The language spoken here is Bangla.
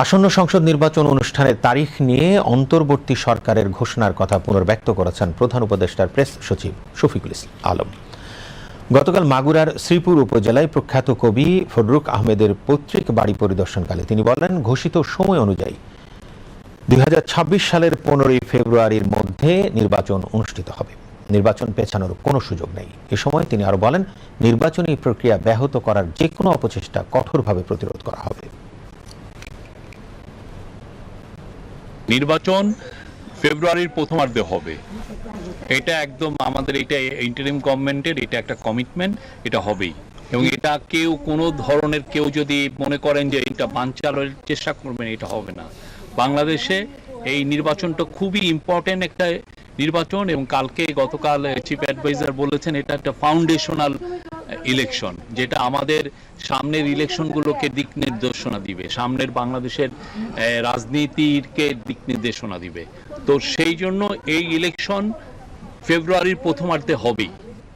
আসন্ন সংসদ নির্বাচন অনুষ্ঠানের তারিখ নিয়ে অন্তর্বর্তী সরকারের ঘোষণার কথা পুনর্ব্যক্ত করেছেন প্রধান উপদেষ্টার প্রেস সচিব শফিকুল ইসলাম আলম। গতকাল মাগুরার শ্রীপুর উপজেলায় প্রখ্যাত কবি ফররুক আহমেদের পৈতৃক বাড়ি পরিদর্শনকালে তিনি বলেন, ঘোষিত সময় অনুযায়ী দুই হাজার ছাব্বিশ সালের পনেরোই ফেব্রুয়ারির মধ্যে নির্বাচন অনুষ্ঠিত হবে। নির্বাচন পেছানোর কোনো সুযোগ নেই। এ সময় তিনি আরও বলেন, নির্বাচনী প্রক্রিয়া ব্যাহত করার যে কোনো অপচেষ্টা কঠোরভাবে প্রতিরোধ করা হবে। নির্বাচন ফেব্রুয়ারির প্রথমার্ধে হবে। এটা একদম আমাদের, এটা ইন্টারিম গভর্নমেন্টের এটা একটা কমিটমেন্ট এটা হবেই। এবং এটা কেউ, কোনো ধরনের কেউ যদি মনে করেন যে এটা বানচালের চেষ্টা করবেন, এটা হবে না। বাংলাদেশে এই নির্বাচনটা খুবই ইম্পর্টেন্ট একটা নির্বাচন এবং কালকে গতকাল চিফ অ্যাডভাইজার বলেছেন, এটা একটা ফাউন্ডেশনাল ইলেকশন যেটা আমাদের সামনের ইলেকশনগুলোকে দিক নির্দেশনা দিবে, সামনের বাংলাদেশের রাজনীতিকে দিক নির্দেশনা দিবে। তো সেই জন্য এই ইলেকশন ফেব্রুয়ারির প্রথমার্ধে হবেই।